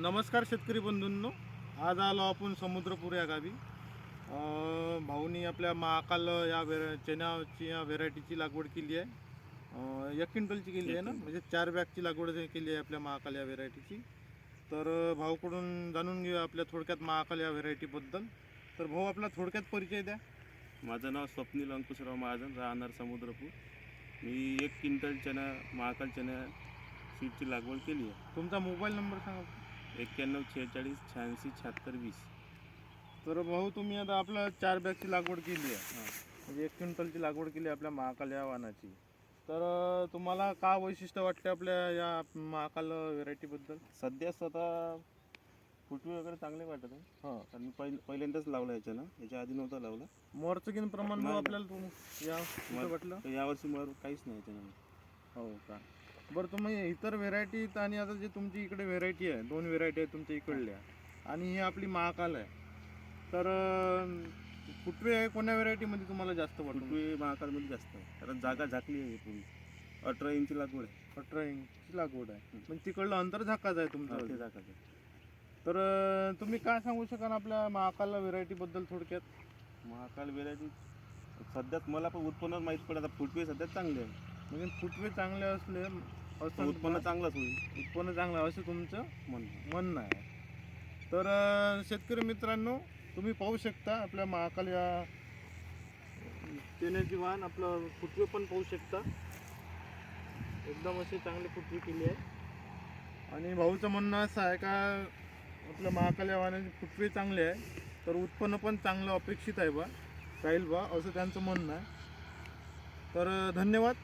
नमस्कार शेतकरी बंधूंनो. आज आलो आपण समुद्रपूर या गावी. भाऊनी आपल्या महाकाल या वेरा चण्याची या व्हेरायटीची लागवड केली आहे. एक क्विंटलची केली आहे ना? म्हणजे चार बॅगची लागवड केली आहे आपल्या महाकाल या व्हेरायटीची. तर भाऊकडून जाणून घेऊया आपल्या थोडक्यात महाकाल या व्हेरायटीबद्दल. तर भाऊ आपला थोडक्यात परिचय द्या. माझं नाव स्वप्नील अंकुशराव महाजन राहणार समुद्रपूर. मी एक क्विंटल चना महाकाल चना सीडची लागवड केली आहे. तुमचा मोबाईल नंबर सांगा. एक्क्याण्णव छेचाळीस शहाऐंशी शहात्तर वीस. तर भाऊ तुम्ही आता आपलं चार बॅगची लागवड केली आहे. म्हणजे एक क्विंटलची लागवड केली आपल्या महाकाल या वाहनाची. तर तुम्हाला का वैशिष्ट्य वाटते आपल्या या महाकाल व्हेरायटीबद्दल? सध्या स्वतः फुटवे वगैरे चांगले वाटत आहे. हां. कारण पहिल पहिल्यांदाच लावला याच्यानं. याच्या आधी नव्हता लावला. मोरचं किन प्रमाण भाऊ. आपल्याला तुम- या कुठं वाटलं? तर यावर्षी मग काहीच नाही याच्यानं. हो का? बरं तुम्ही इतर व्हेरायटी आणि आता जे तुमची इकडे व्हेरायटी आहे दोन व्हेरायटी आहेत तुमच्या इकडल्या. आणि ही आपली महाकाल आहे. तर अं, फुटवे कोण्या व्हेरायटीमध्ये तुम्हाला जास्त वाटतं? फुटवे महाकालमध्ये जास्त आहे. कारण जागा झाकली आहे पूर्ण. अठरा इंची लागवड आहे. अठरा इंची लागवड आहे. पण तिकडलं अंतर झाकाच आहे ते तुमचं जागाच आहे. तर अं, तुम्ही काय सांगू शकाल आपल्या महाकाल व्हेरायटीबद्दल थोडक्यात? महाकाल व्हेरायटी सध्याच मला पण उत्पन्न माहीत पडत आता फुटवे सध्या चांगले आहे. म्हणजे फुटवे चांगले असले असं उत्पन्न चांगलंच होईल. उत्पन्न चांगलं असं तुमचं म्हणून म्हणणं आहे तर शेतकरी मित्रांनो तुम्ही पाहू शकता आपल्या महाकाल या तेण्याची वाहन आपलं फुटवे पण पाहू शकता. एकदम असे चांगले फुटवे केली आहे आणि भाऊचं म्हणणं असं आहे का आपल्या महाकाल या वाहनाचे फुटवे चांगले आहे तर उत्पन्न पण चांगलं अपेक्षित आहे बा राहील बा असं त्यांचं म्हणणं आहे. तर धन्यवाद.